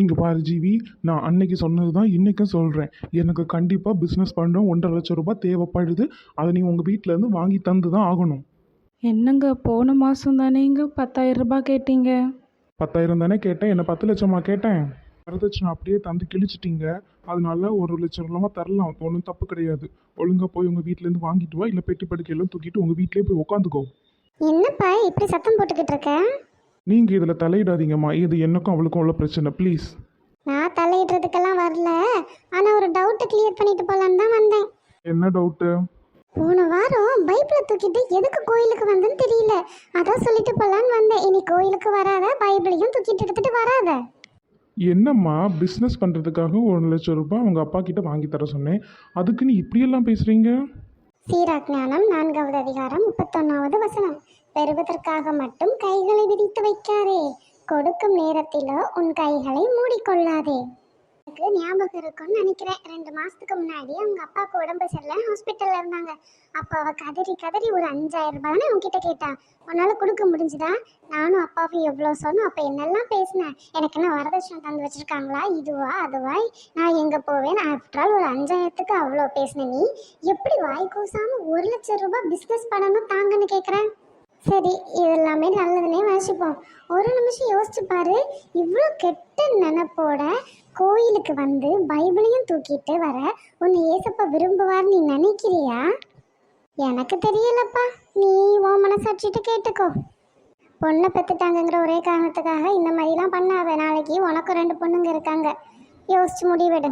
இங்கே பாரு ஜீவி நான் அன்னைக்கு சொன்னது தான் இன்றைக்கும் சொல்கிறேன் எனக்கு கண்டிப்பாக பிஸ்னஸ் பண்ண ஒன்றரை லட்சம் ரூபாய் தேவைப்படுது. அதை நீ உங்கள் வீட்டிலேருந்து வாங்கி தந்து தான் ஆகணும். என்னங்க போன மாதம் தானேங்க பத்தாயிரம் ரூபாய் கேட்டீங்க? பத்தாயிரம் தானே கேட்டேன் என்ன பத்து லட்சமா கேட்டேன்? வரதட்சணை அப்படியே தந்து கிழிச்சிட்டீங்க. அதனால ஒரு லட்சம் இல்லாமல் தரலாம் ஒன்றும் தப்பு கிடையாது. ஒழுங்காக போய் உங்கள் வீட்டிலேருந்து வாங்கிட்டு வா இல்லை பெட்டி படுக்கையெல்லாம் தூக்கிட்டு உங்கள் வீட்டிலே போய் உட்காந்துக்கோ என்னப்பா இப்படி சத்தம் போட்டுக்கிட்டு இருக்க? நீங்கள் இதில் தலையிடாதீங்கம்மா. இது எனக்கும் அவளுக்கும் உள்ள பிரச்சனை. ப்ளீஸ் நான் தலையிடுறதுக்கெல்லாம் வரல. ஆனால் ஒரு டவுட்டை கிளியர் பண்ணிட்டு போகலான்னு தான் வந்தேன். என்ன டவுட்டு போன வாரம் பைபிளை தூக்கிட்டு எதுக்கு கோயிலுக்கு வந்தேன்னு தெரியல. அதான் சொல்லிட்டு போகலான்னு வந்தேன். இனி கோயிலுக்கு வராத பைபிளையும் தூக்கிட்டு எடுத்துட்டு வராத. என்னம்மா பிஸ்னஸ் பண்ணுறதுக்காக ஒரு லட்சம் ரூபாய் உங்கள் அப்பா கிட்ட வாங்கி தர சொன்னேன். அதுக்கு நீ இப்படியெல்லாம் பேசுகிறீங்க சீராக்ஞானம் நான்காவது அதிகாரம் முப்பத்தொன்னாவது வசனம். பெறுவதற்காக மட்டும் கைகளை விரித்து வைக்காதே. கொடுக்கும் நேரத்திலோ உன் கைகளை மூடிக்கொள்ளாதே. எனக்கு ஞாபகம் இருக்கும்னு நினைக்கிறேன். ரெண்டு மாசத்துக்கு முன்னாடி அவங்க அப்பாவுக்கு உடம்பு சரியில்லை ஹாஸ்பிட்டல்ல இருந்தாங்க. அப்போ அவ கதறி கதறி ஒரு அஞ்சாயிரம் ரூபாய்னு அவங்ககிட்ட கேட்டான் உன்னால கொடுக்க முடிஞ்சுதா? நானும் அப்பாவும் எவ்வளோ சொன்னோம் அப்போ என்னெல்லாம் பேசினேன் எனக்கு என்ன வரதட்சணை தந்து வச்சிருக்காங்களா? இதுவா அதுவா? நான் எங்க போவேன்? ஆஃப்டர் ஒரு அஞ்சாயிரத்துக்கு அவ்வளோ பேசின நீ. எப்படி வாய் கூசாம ஒரு லட்சம் ரூபாய் பிஸ்னஸ் பண்ணணும் தாங்கன்னு கேட்குறேன் சரி இதெல்லாமே நல்லதுன்னே வாசிப்போம். ஒரு நிமிஷம் யோசிச்சு பாரு இவ்வளோ கெட்ட நினப்போட கோயிலுக்கு வந்து பைபிளையும் தூக்கிட்டு வர உன்னை ஏசப்பா விரும்புவார் நீ நினைக்கிறியா? எனக்கு தெரியலப்பா. நீ உன் மனசாட்சிட்டு கேட்டுக்கோ. பொண்ணை பெற்றுட்டாங்கங்கிற ஒரே காரணத்துக்காக இந்த மாதிரிலாம் பண்ணாத. நாளைக்கு உனக்கும் ரெண்டு பொண்ணுங்க இருக்காங்க. யோசிச்சு முடிவெடு.